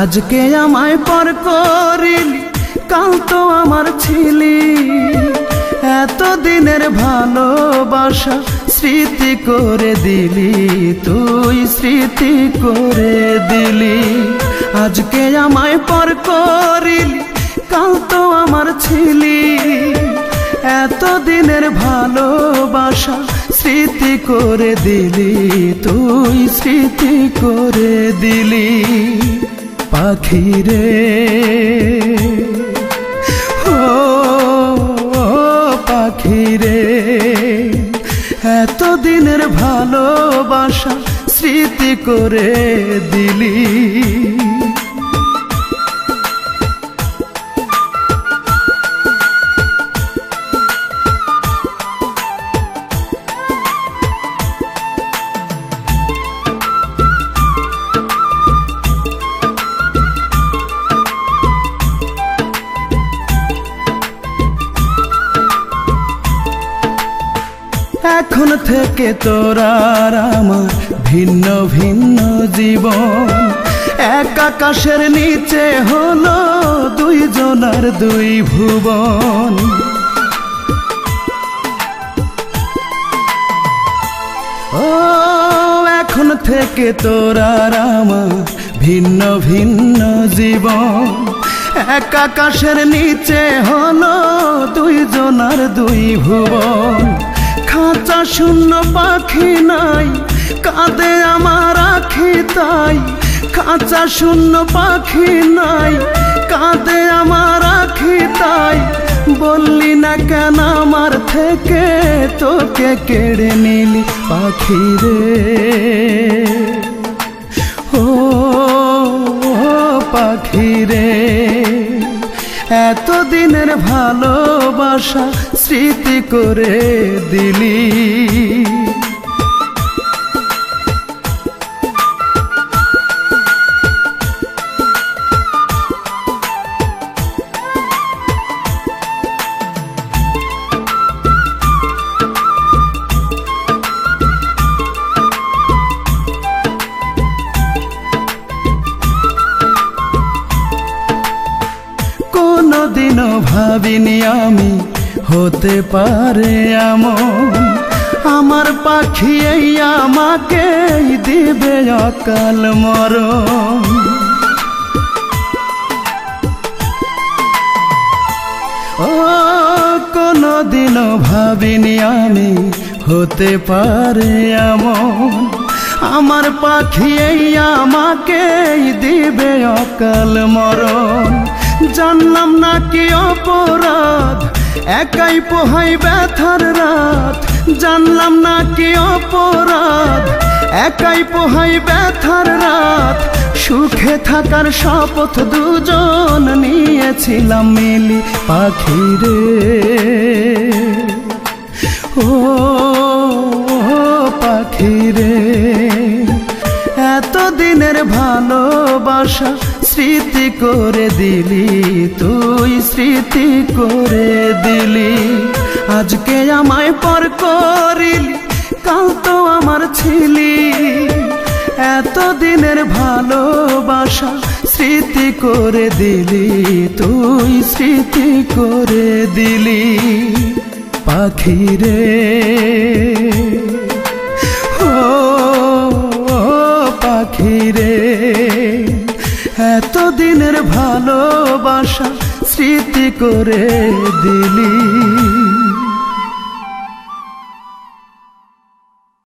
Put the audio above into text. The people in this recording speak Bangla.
আজকে আমায় পর করিলি, কাল তো আমার ছিলি। এত দিনের ভালোবাসা স্মৃতি করে দিলি, তুই স্মৃতি করে দিলি। আজকে আমায় পর করিলি, কাল তো আমার ছিলি। এত দিনের ভালোবাসা স্মৃতি করে দিলি, তুই স্মৃতি করে দিলি। পাখি রে ও পাখি রে এত দিনের ভালোবাসা স্মৃতি করে দিলি। এখন থেকে তোর আর আমার ভিন্ন ভিন্ন জীবন। এক আকাশের নিচে হলো দুইজনার দুই ভুবন। ও, এখন থেকে তোর আর আমার ভিন্ন ভিন্ন জীবন। এক আকাশের নিচে হলো দুইজনার দুই ভুবন। শূন্য পাখি নাই, কাঁদে আমার আখি তাই। খাঁচা শূন্য পাখি নাই, কাঁদে আমার আখি তাই। বললি না কেন আমার থেকে তোকে কেড়ে নিলি পাখি রে? ও পাখি রে। এত দিনের ভালোবাসা স্মৃতি করে দিলি। ভাবিনি আমি হতে পারে এমন। আমার পাখি এই আমাকে দিবে অকাল মরণ। ও, কোনোদিনও ভাবিনি আমি হতে পারে এমন। আমার পাখি এই আমাকে দিবে অকাল মরণ। জানলাম না কি অপরাধ। একাই পোহাই ব্যথার রাত। জানলাম না কি অপরাধ। একাই পোহাই ব্যথার রাত। সুখে থাকার শপথ দুজন নিয়েছিলাম মিলি পাখি রে ও পাখি রে এত দিনের ভালোবাসা স্মৃতি করে দিলি, তুই স্মৃতি করে দিলি। আজকে আমায় পর করিলি, কাল তো আমার ছিলি। এত দিনের ভালোবাসা স্মৃতি করে দিলি, তুই স্মৃতি করে দিলি। পাখি ভালোবাসা স্মৃতি করে দিলি।